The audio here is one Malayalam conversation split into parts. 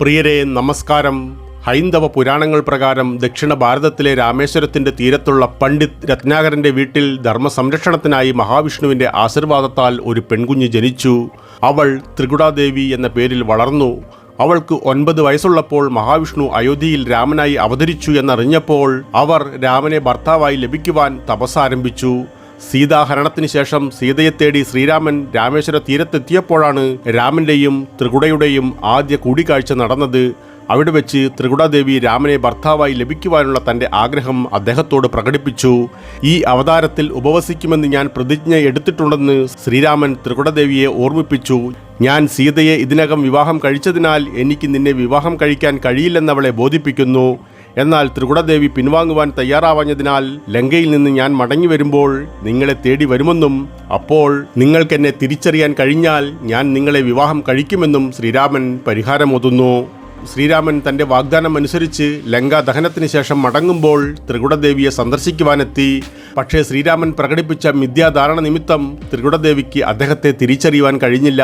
പ്രിയരെ നമസ്കാരം. ഹൈന്ദവ പുരാണങ്ങൾ പ്രകാരം ദക്ഷിണ ഭാരതത്തിലെ രാമേശ്വരത്തിന്റെ തീരത്തുള്ള പണ്ഡിത് രത്നാകരന്റെ വീട്ടിൽ ധർമ്മസംരക്ഷണത്തിനായി മഹാവിഷ്ണുവിന്റെ ആശീർവാദത്താൽ ഒരു പെൺകുഞ്ഞ് ജനിച്ചു. അവൾ ത്രികുടാദേവി എന്ന പേരിൽ വളർന്നു. അവൾക്ക് ഒൻപത് വയസ്സുള്ളപ്പോൾ മഹാവിഷ്ണു അയോധ്യയിൽ രാമനായി അവതരിച്ചു എന്നറിഞ്ഞപ്പോൾ അവർ രാമനെ ഭർത്താവായി ലഭിക്കുവാൻ തപസ്സാരംഭിച്ചു. സീതാഹരണത്തിന് ശേഷം സീതയെ തേടി ശ്രീരാമൻ രാമേശ്വര തീരത്തെത്തിയപ്പോഴാണ് രാമന്റെയും ത്രികുടയുടെയും ആദ്യ കൂടിക്കാഴ്ച നടന്നത്. അവിടെ വെച്ച് ത്രികുടാദേവി രാമനെ ഭർത്താവായി ലഭിക്കുവാനുള്ള തന്റെ ആഗ്രഹം അദ്ദേഹത്തോട് പ്രകടിപ്പിച്ചു. ഈ അവതാരത്തിൽ ഉപവസിക്കുമെന്ന് ഞാൻ പ്രതിജ്ഞ എടുത്തിട്ടുണ്ടെന്ന് ശ്രീരാമൻ ത്രികുടദേവിയെ ഓർമ്മിപ്പിച്ചു. ഞാൻ സീതയെ ഇതിനകം വിവാഹം കഴിച്ചതിനാൽ എനിക്ക് നിന്നെ വിവാഹം കഴിക്കാൻ കഴിയില്ലെന്നവളെ ബോധിപ്പിക്കുന്നു. എന്നാൽ ത്രികുടദേവി പിൻവാങ്ങുവാൻ തയ്യാറാവാഞ്ഞതിനാൽ ലങ്കയിൽ നിന്ന് ഞാൻ മടങ്ങി വരുമ്പോൾ നിങ്ങളെ തേടി വരുമെന്നും അപ്പോൾ നിങ്ങൾക്കെന്നെ തിരിച്ചറിയാൻ കഴിഞ്ഞാൽ ഞാൻ നിങ്ങളെ വിവാഹം കഴിക്കുമെന്നും ശ്രീരാമൻ പരിഹാരമൊതുന്നു. ശ്രീരാമൻ തന്റെ വാഗ്ദാനം അനുസരിച്ച് ലങ്ക ദഹനത്തിന് ശേഷം മടങ്ങുമ്പോൾ ത്രികുടദേവിയെ സന്ദർശിക്കുവാനെത്തി. പക്ഷേ ശ്രീരാമൻ പ്രകടിപ്പിച്ച മിഥ്യാധാരണ നിമിത്തം ത്രികുടദേവിക്ക് അദ്ദേഹത്തെ തിരിച്ചറിയുവാൻ കഴിഞ്ഞില്ല.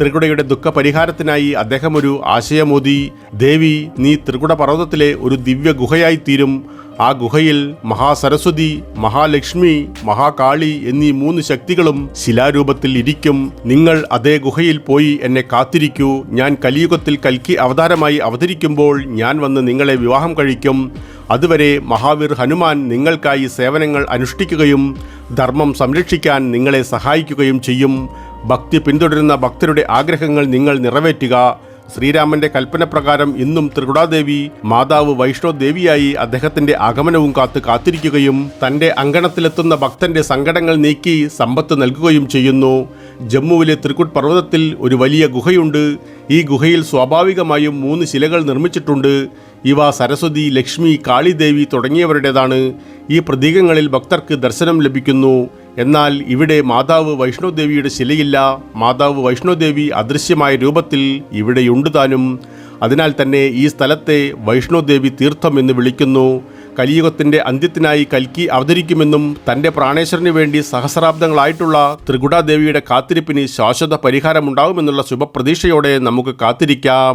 ത്രികുടയുടെ ദുഃഖപരിഹാരത്തിനായി അദ്ദേഹം ഒരു ആശയമോദി ദേവി നീ ത്രികുട പർവതത്തിലെ ഒരു ദിവ്യ ഗുഹയായി തീരും ആ ഗുഹയിൽ മഹാസരസ്വതി മഹാലക്ഷ്മി മഹാകാളി എന്നീ മൂന്ന് ശക്തികളും ശിലാരൂപത്തിൽ ഇരിക്കും. നിങ്ങൾ അതേ ഗുഹയിൽ പോയി എന്നെ കാത്തിരിക്കൂ. ഞാൻ കലിയുഗത്തിൽ കൽക്കി അവതാരമായി അവതരിക്കുമ്പോൾ ഞാൻ വന്ന് നിങ്ങളെ വിവാഹം കഴിക്കും. അതുവരെ മഹാവീർ ഹനുമാൻ നിങ്ങൾക്കായി സേവനങ്ങൾ അനുഷ്ഠിക്കുകയും ധർമ്മം സംരക്ഷിക്കാൻ നിങ്ങളെ സഹായിക്കുകയും ചെയ്യും. ഭക്തി പിന്തുടരുന്ന ഭക്തരുടെ ആഗ്രഹങ്ങൾ നിങ്ങൾ നിറവേറ്റുക. ശ്രീരാമന്റെ കൽപ്പനപ്രകാരം ഇന്നും ത്രികുടാദേവി മാതാവ് വൈഷ്ണോ ദേവിയായി അദ്ദേഹത്തിന്റെ ആഗമനവും കാത്തു കാത്തിരിക്കുകയും തന്റെ അങ്കണത്തിലെത്തുന്ന ഭക്തന്റെ സങ്കടങ്ങൾ നീക്കി സമ്പത്ത് നൽകുകയും ചെയ്യുന്നു. ജമ്മുവിലെ ത്രികുട് പർവതത്തിൽ ഒരു വലിയ ഗുഹയുണ്ട്. ഈ ഗുഹയിൽ സ്വാഭാവികമായും മൂന്ന് ശിലകൾ നിർമ്മിച്ചിട്ടുണ്ട്. ഇവ സരസ്വതി ലക്ഷ്മി കാളിദേവി തുടങ്ങിയവരുടേതാണ്. ഈ പ്രതീകങ്ങളിൽ ഭക്തർക്ക് ദർശനം ലഭിക്കുന്നു. എന്നാൽ ഇവിടെ മാതാവ് വൈഷ്ണോദേവിയുടെ ശിലയില്ല. മാതാവ് വൈഷ്ണോദേവി അദൃശ്യമായ രൂപത്തിൽ ഇവിടെയുണ്ട് താനും. അതിനാൽ തന്നെ ഈ സ്ഥലത്തെ വൈഷ്ണോദേവി തീർത്ഥം എന്ന് വിളിക്കുന്നു. കലിയുഗത്തിന്റെ അന്ത്യത്തിനായി കൽക്കി അവതരിക്കുമെന്നും തന്റെ പ്രാണേശ്വരന് വേണ്ടി സഹസ്രാബ്ദങ്ങളായിട്ടുള്ള ത്രികുടാദേവിയുടെ കാത്തിരിപ്പിന് ശാശ്വത പരിഹാരമുണ്ടാകുമെന്നുള്ള ശുഭപ്രതീക്ഷയോടെ നമുക്ക് കാത്തിരിക്കാം.